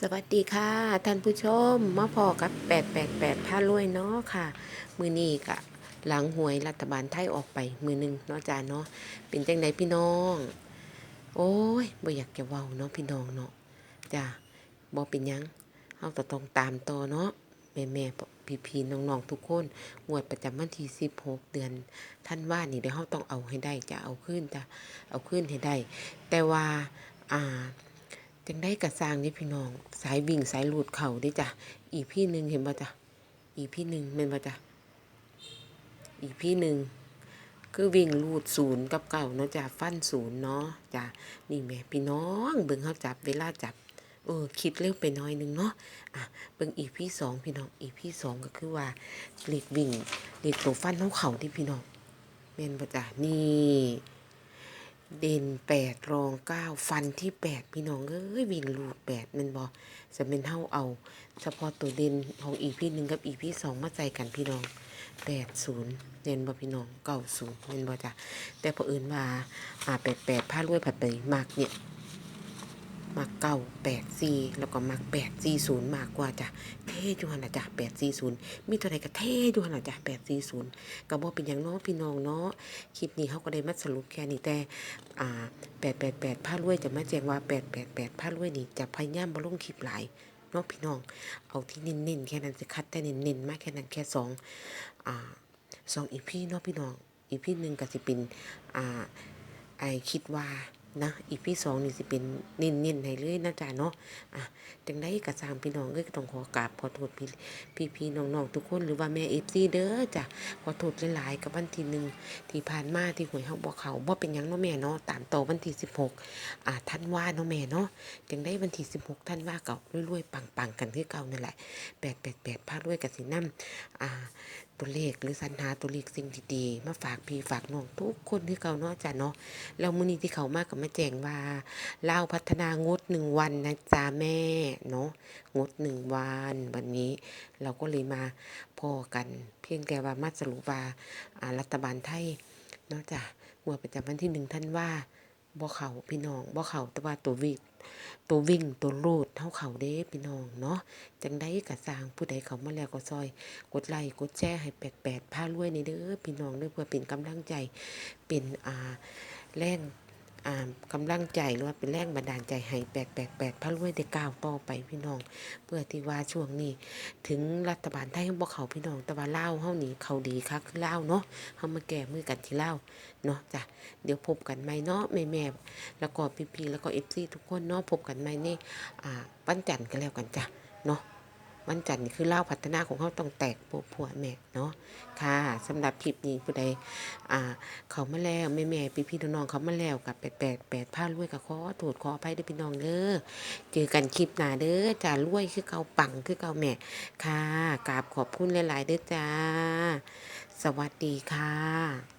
สวัสดีค่ะท่านผู้ชมมาพอกับ 888ผ้ารวยเนาะค่ะ มือนี้กะหลังหวยรัฐบาลไทยออกไปมือหนึ่งเนาะจ้าเนาะเป็นจังไดพี่น้อง โอ้ยบ่อยากจะเว้าเนาะพี่น้องเนาะจ้าบ่เป็นยังเฮาก็ต้องตามต่อเนาะแม่แม่พี่พี่น้องๆทุกคนงวดประจำวันที่16 เดือน ท่านว่านี่เดี๋ยวเฮาต้องเอาให้ได้จะเอาขึ้นจ้ะเอาขึ้นให้ได้ แต่ว่าอ่า จังได้กระสร้างนี่พี่น้อง สายวิ่งสายหลุดเข่าดิจ้ะอีพี่หนึ่งเห็นป่ะจ้ะอีพี่หนึ่งเห็นป่ะจ้ะอีพี่หนึ่งคือวิ่งลูดศูนย์กับเก่าเนาะจ้ะฟันศูนย์เนาะจ้ะนี่แม่พี่น้องเบิ่งเขาจับเวลาจับเออคิดเร็วไปน้อยนึงเนาะอะเบิ่งอีพี่สองพี่น้องอีพี่สองก็คือว่าเล็กวิ่งเล็กตัวฟันเขาเข่าที่พี่น้องแม่นป่ะจ้ะนี่ เด่นแปดรองเก้าฟันที่แปดพี่น้องเอ้ยวิ่งลูดแปดมันบอจะเป็นเท่าเอา เฉพาะตัวเด่นของอีพี่หนึ่งกับอีพี่สองมาใจกันพี่น้องแปดศูนย์เด่นบอพี่น้องเก้าศูนย์เด่นบอจ้ะแต่พออื่นมาอ่าแปดแปดผ้าลวยผัดไปมากเนี่ย มากเก้าแปดสี่แล้วก็มากแปดสี่ศูนย์มากกว่าจ้ะเท่จุหันนะจ้ะแปดสี่ศูนย์มีตัวไหนก็เท่จุหันนะจ้ะแปดสี่ศูนย์ก็บอกเป็นอย่างน้องพี่น้องเนาะคลิปนี้เขาก็ได้มาสรุปแค่นี้แต่อ่าแปดแปดแปดผ้ารวยจะมาแจ้งว่าแปดแปดแปดผ้ารวยนี่จะพยายามบ่ลงคลิปหลายเนาะพี่น้องเอาที่เน้นๆแค่นั้นจะคัดแต่เน้นๆมากแค่นั้นแค่สองอ่าสองอีพี่เนาะพี่น้องอีพี่หนึ่งก็สิเป็นอ่าไอคิดว่า นะอีพี่สองนี่สิเป็นเน้นๆให้เลยนะจ๊ะเนาะอะจังได้กระซามพี่น้องก็ต้องขอกราบขอโทษพี่พี่พี่น้องๆทุกคนหรือว่าแม่เอฟซีเด้อจ้ะขอโทษหลายๆกับวันที่หนึ่งที่ผ่านมาที่หวยเฮาบ่เขาบ่เป็นหยังเนาะแม่เนาะตามโตวันที่16อ่าท่านว่าเนาะแม่เนาะจังได้วันที่16ท่านว่าเก่ารวยๆปังๆกันคือเก่านั่นแหละ888พารวยกับสินำอ่าตัวเลขหรือสรรหาตัวเลขสิ่งดีๆมาฝากพี่ฝากน้องทุกคนคือเก่าเนาะจ้ะเนาะแล้วมื้อนี้ที่เขามาก็มาแจ้งว่าเล่าพัฒนางดหนึ่งวันนะจ๊ะแม่เนาะงดหนึ่งวันวันนี้ เราก็เลยมาพอกัน เพียงแต่ว่ามาสรุปว่ารัฐบาลไทยเนาะจ้ะงวดประจำวันที่หนึ่งท่านว่าบ่เขาพี่น้องบ่เขาแต่ว่าตัววิ่งตัววิ่งตัวรูดเท่าเขาเด้พี่น้องเนาะจังได้กระสร้างผู้ใดเขามาแล้วก็ซอย กดไลค์กดแชร์ให้แปดแปดผ้ารวยในเด้อพี่น้องด้อเพื่อเป็นกำลังใจเป็นอ่าแรง กำลังใจหรือว่าเป็นแรงบันดาลใจให้แปดแปดแปดผ้ารวยได้ก้าวต่อไปพี่น้อง เพื่อที่ว่าช่วงนี้ ถึงรัฐบาลไทยขาบอกเขาพี่น้องแต่ว่าเล่าเฮานี่เขาดีคักคือเล่าเนาะเฮามาแก้มือกันที่เล่าเนาะจ้ะเดี๋ยวพบกันใหม่เนาะแม่แม่ๆแล้วก็พี่ๆแล้วก็ FC ทุกคนเนาะพบกันใหม่ในอ่าวันจันทร์กันแล้วกันจ้ะเนาะ วันจันทร์นี่คือเล่าพัฒนาของเขาต้องแตกโปะผัวแม่เนาะค่ะสำหรับคลิปนี้ผู้ใดอ่าเขามาแล้วแม่แม่ๆพี่ๆน้องๆเขามาแล้วกับแปดแปดแปดผ้ารวยกับขอโทษขออภัยด้วยพี่น้องเด้อเจอกันคลิปหน้าเด้อจ้ารวยคือเก่าปังคือเก่าแม่ค่ะกราบขอบคุณหลาย ๆ เด้อจ้า สวัสดีค่ะ